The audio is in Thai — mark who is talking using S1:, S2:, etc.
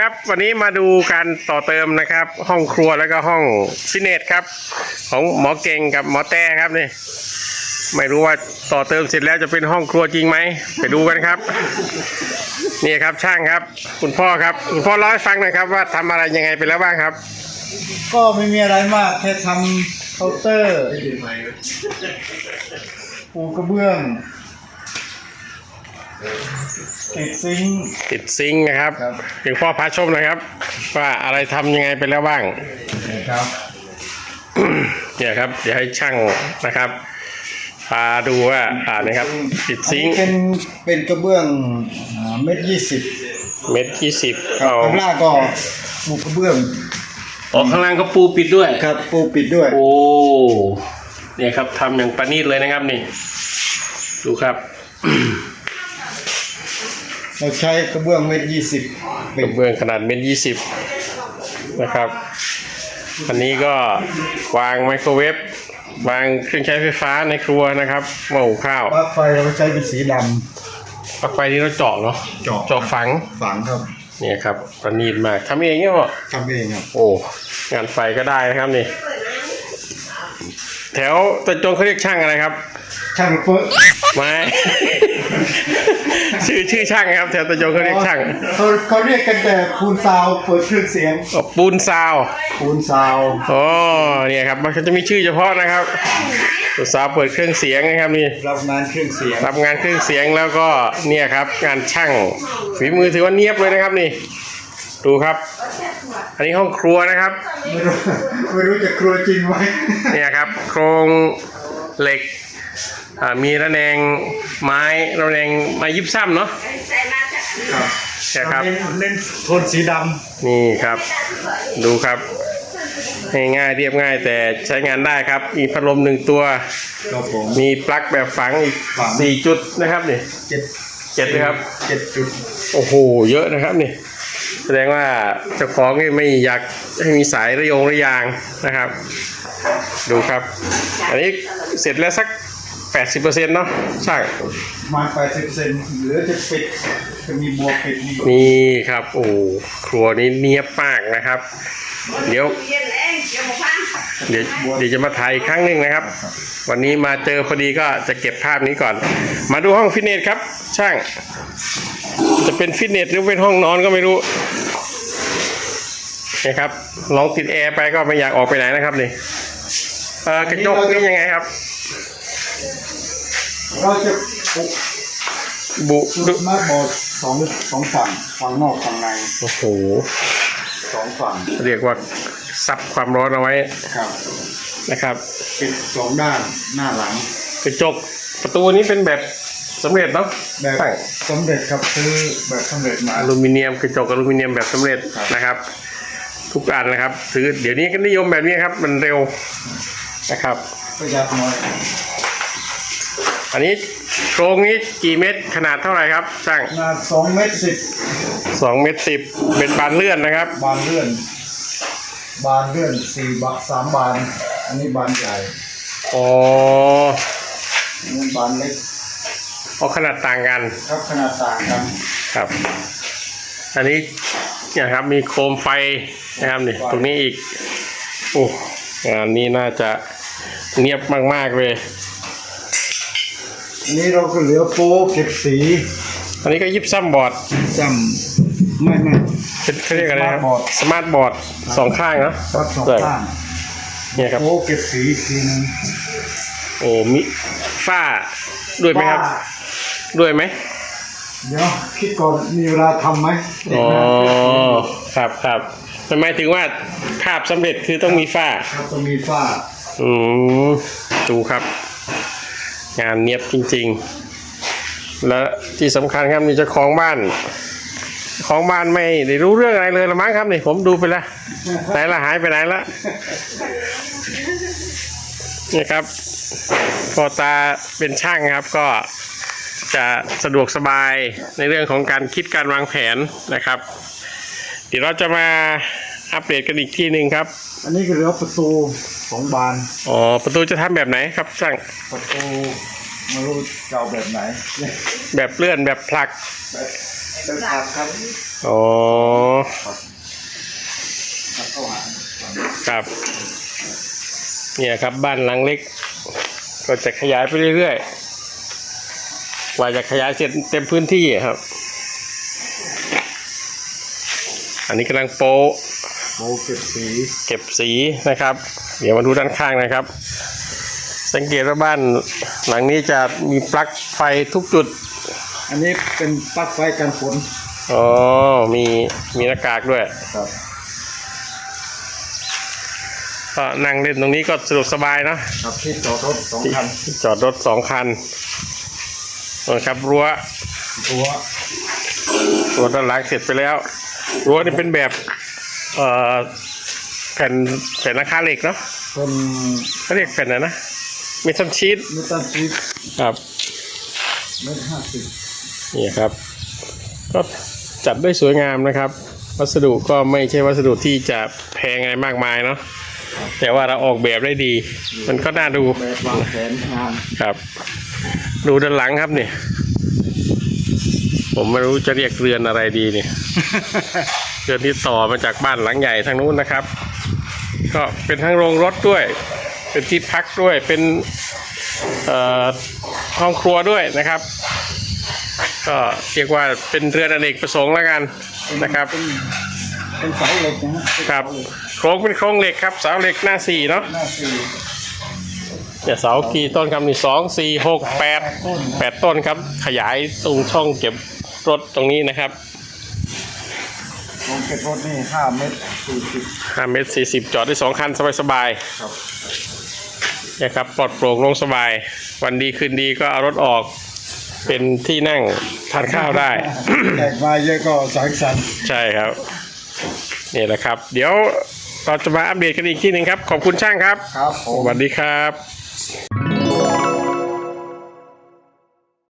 S1: ครับวันนี้มาดูการต่อเติมนะครับ ห้องครัวแล้วก็ห้องฟิตเนสครับ ของหมอเก่งกับหมอแต้ครับนี่ไม่รู้ว่าต่อเติมเสร็จแล้วจะเป็นห้องครัวจริงไหมไปดูกันครับ นี่ครับช่างครับ คุณพ่อครับคุณพ่อเล่าให้ฟังหน่อยครับ ว่าทำอะไรยังไงไปแล้วบ้างครับ
S2: ก็ไม่มีอะไรมากแค่ทำเคาน์เตอร์ปูกระเบื้อง ติดซิงค์
S1: ติดซิงค์นะครับ
S2: ครับ
S1: ถึงพ่อพาชมหน่อยครับ ว่าอะไรทำยังไงไปแล้วบ้าง
S2: นะครับ
S1: เนี่ยครับ เดี๋ยวให้ช่างนะครับ พาดูว่าอ่านะครับ ติด
S2: อัน
S1: ซิง
S2: นี้
S1: ค์
S2: เป็นเป็นกระเบื้องอ่าเม็ดยี่สิบ
S1: เม็ดยี่สิบ
S2: ครับ
S1: เอา
S2: ข้างล่างก็ปูกระเบื้อง
S1: ออกข้างล่างก็ปูปิดด้วย
S2: ครับปูปิดด้วย
S1: โอ้เนี่ยครับทำอย่างประณีตเลยนะครับนี่ ดูครับ
S2: เราใช้กระเบื้องเม็ดยี่สิบ
S1: กระเบื้องขนาดเมตรยี่สิบนะครับ อันนี้ก็วางไมโครเวฟวางเครื่องใช้ไฟฟ้าในครัวนะครับหม้อหุงข้าว
S2: ปลั๊กไฟเราใช้เป็นสีด
S1: ปลั๊กไฟที่เราเจาะเนาะำ
S2: เจาะ
S1: เจาะฝัง
S2: ฝังครับ
S1: เนี่ยครับประณีตมากทำเองเนี่ยเหรอ
S2: ทำเองครับ
S1: โอ้งานไฟก็ได้นะครับนี่ แถวตะจงเขาเรียกช่างอะไรครับ
S2: ช่างเฟิร์
S1: ไม่ ชื่อชื่อช่างครับ แถวตะจงเขาเรียกช่าง
S2: เขาเขาเรียกกันแต่คูณซาวเปิดเครื่องเสียง
S1: อ๋อปูนซาว
S2: คูณซาว
S1: อ๋อเนี่ยครับมันจะมีชื่อเฉพาะนะครับปูนซาวเปิดเครื่องเสียงนะครับนี่
S2: รับงานเครื่องเสียง
S1: รับงานเครื่องเสียงแล้วก็เนี่ยครับ งานช่างฝีมือถือว่าเนียบเลยนะครับนี่ ดูครับ อันนี้ห้องครัวนะครับ
S2: ไม่รู้ไม่รู้จะครัวจริงไหม
S1: เนี่ยครับ โครงเหล็กอ่ามีระแนงไม้ระแนงไม้ยิบซ้ำเนาะ
S2: ครับ
S1: เนี่ยครับ
S2: เน้นเน้นโทนสีด
S1: นี่ครับ ดูครับง่ายๆเรียบง่ายแต่ใช้งานได้ครับ มีพัดลมหนึ่งตัวำ
S2: ครับผม
S1: มีปลั๊กแบบฝังอีก
S2: ฝัง
S1: สี่จุดนะครับนี่
S2: เจ็ด
S1: เจ็ดนะครับ
S2: เจ็ดจุด
S1: โอ้โห เยอะนะครับนี่ แสดงว่าเจ้าของนี่ไม่อยากให้มีสายระยงระยางนะครับ ดูครับ อันนี้เสร็จแล้วสัก 80%เนาะช่าง
S2: ประมาณแปดสิบเซนเหลือจะปิดจะมีบัวปิดมี
S1: นี่ครับ โอ้โหครัวนี้เนียบมากนะครับ เดี๋ยว เดี๋ยวเดี๋ยวจะมาถ่ายอีกครั้งหนึ่งนะครับ วันนี้มาเจอพอดีก็จะเก็บภาพนี้ก่อน มาดูห้องฟิตเนสครับ ช่าง จะเป็นฟิตเนสหรือเป็นห้องนอนก็ไม่รู้นี่ครับ ลองติดแอร์ไปก็ไม่อยากออกไปไหนนะครับนี่เออกระจกนี่ยังไงครับ
S2: เราจะปุก
S1: บุ
S2: สุ
S1: ดุ
S2: ดมาบอดสองสองฝั่งฝั่งนอกฝั่งใน
S1: โอ้โห
S2: สองฝั่ง
S1: เรียกว่าซับความร้อนเอาไว้
S2: ครับ
S1: นะครับ
S2: ปิดสองด้านหน้าหลัง
S1: กระจกประตูนี้เป็นแบบสำเร็จเนาะ
S2: แบบ
S1: ช่าง
S2: สำเร็จครับซื้อแบบสำเร็จมา
S1: อลูมิเนียมกระจกอลูมิเนียมแบบสำเร็จ
S2: ครับ
S1: นะครับ ทุกอันนะครับซื้อเดี๋ยวนี้ก็นิยมแบบนี้ครับ มันเร็วนะครับ
S2: ประหยัดหน่อย
S1: อันนี้โครงนี้กี่เมตรขนาดเท่าไหร่ครับช่าง
S2: ขนาดสองเมตรสิบ
S1: สองเมตรสิบเป็นบานเลื่อนนะครับ
S2: บานเลื่อน บานเลื่อนสี่บานสามบาน อันนี้บานใหญ่
S1: อ๋อ
S2: อันนี้บานเล็ก
S1: เอาขนาดต่างกัน
S2: ครับขนาดต่างกัน
S1: ครับ อันนี้เนี่ยครับมีโคมไฟนะครับนี่ตรงนี้อีกโอ้งานนี้น่าจะเนียบมากๆเลย
S2: อันนี้เราก็เหลือโป๊เก็บสี
S1: อันนี้ก็ยิบซ้ำบอร์ด
S2: จำไม่ไม่
S1: เป็นเขาเรียกอะไรครับ
S2: Smart board
S1: สมาร์ทบอร์ดสองข้างเนอะ
S2: วัดสองข้าง
S1: เนี่ยครับ
S2: โป๊เก็บสีอีกทีหนึง
S1: โอ้มีฝ้าด้วยไหมครับ
S2: ว่า
S1: ด้วยไหม
S2: เดี๋ยวคิดก่อนมีเวลาทำไหม
S1: อ๋อครับครับมันหมายถึงว่าภาพสำเร็จคือต้องมีฝ้า
S2: ครับต้องมีฝ้า
S1: อืมดูครับ งานเนียบจริง ๆ และที่สำคัญครับนี่จ้าของบ้านของบ้านไม่ได้รู้เรื่องอะไรเลยละมั้งครับนี่ผมดูไปแล้วไหนละหายไปไหนละนี่ครับพอตาเป็นช่างครับก็จะสะดวกสบายในเรื่องของการคิดการวางแผนนะครับ เดี๋ยวเราจะมา อัปเดตกันอีกทีหนึ่งครับ
S2: อันนี้คือเรือประตูสองบาน
S1: อ๋อประตูจะทำแบบไหนครับช่าง
S2: ประตูม่รู้จะเอาแบบไหน
S1: แบบเลื่อนแบบผลัก
S2: แบบเป็นผักครับ
S1: อ๋อ
S2: ครับ
S1: เนี่ยครับบ้านหลังเล็ก ก็จะขยายไปเรื่อยๆกว่าจะขยายเสร็จเต็มพื้นที่ครับ อันนี้กำลังโป
S2: โมเก็บสี
S1: เก็บสีนะครับ เดี๋ยวมาดูด้านข้างนะครับ สังเกตว่าบ้านหลังนี้จะมีปลั๊กไฟทุกจุด
S2: อันนี้เป็นปลั๊กไฟกันฝน
S1: อ๋อมีมีหน้ากากด้วย
S2: ครับ
S1: ก็นั่งเล่นตรงนี้ก็สะดวกสบายเนอะ
S2: ครับที่จอดรถสองคัน
S1: จอดรถสองคันนะครับรั้ว
S2: ตัว
S1: รั้วด้านหลังเสร็จไปแล้วรั้วนี่เป็นแบบ เอ่อแผ่นแผ่นราคาเหล็กเนาะ
S2: เป็น
S1: เขาเรียกแผ่นอะไรนะเมทัลชีต
S2: มิตันชีส
S1: ครับ
S2: เมตรห้าสิบ
S1: นี่ครับ ก็จัดได้สวยงามนะครับ วัสดุก็ไม่ใช่วัสดุที่จะแพงไงมากมายเนาะแต่ว่าเราออกแบบได้ดี มันก็น่าดู
S2: แบบวางแผนงาน
S1: ครับ ดูด้านหลังครับนี่ผมไม่รู้จะเรียกเรือนอะไรดีเนี่ย เรือนที่ต่อมาจากบ้านหลังใหญ่ทางนู้นนะครับ ก็เป็นทั้งโรงรถด้วย เป็นที่พักด้วยเป็นเอ่อห้องครัวด้วยนะครับ ก็เรียกว่าเป็นเรือนอเนกประสงค์แล้วกันนะครับ
S2: เป็นเป็นเสาเหล็กนะฮะเป็น
S1: ครับ
S2: เสาเหล็ก
S1: โครงเป็นโครงเหล็กครับเสาเหล็กหน้าสี่เนาะ
S2: หน้าสี่
S1: เนี่ยเสากี่ต้นครับนี่สองสี่หกแปด
S2: ต้น
S1: แปดต้นครับ ขยายตรงช่องเก็บรถตรงนี้นะครับ
S2: ลงเก็บรถนี่ห้าเมตรสี่สิบ
S1: 5เมตร40จอดได้สองคันสบาย
S2: ครับ
S1: ๆนะครับปลอดโปร่งโลงสบาย วันดีคืนดีก็เอารถออก เป็นที่นั่งทานข้าวได้
S2: แตกมาเยอะก็สังสรรค์
S1: ใช่ครับนี่แหละครับ เดี๋ยวเราจะมาอัปเดตกันอีกที่หนึ่งครับ ขอบคุณช่างครับ
S2: ครับผ
S1: ส
S2: ม
S1: วัสดีครับ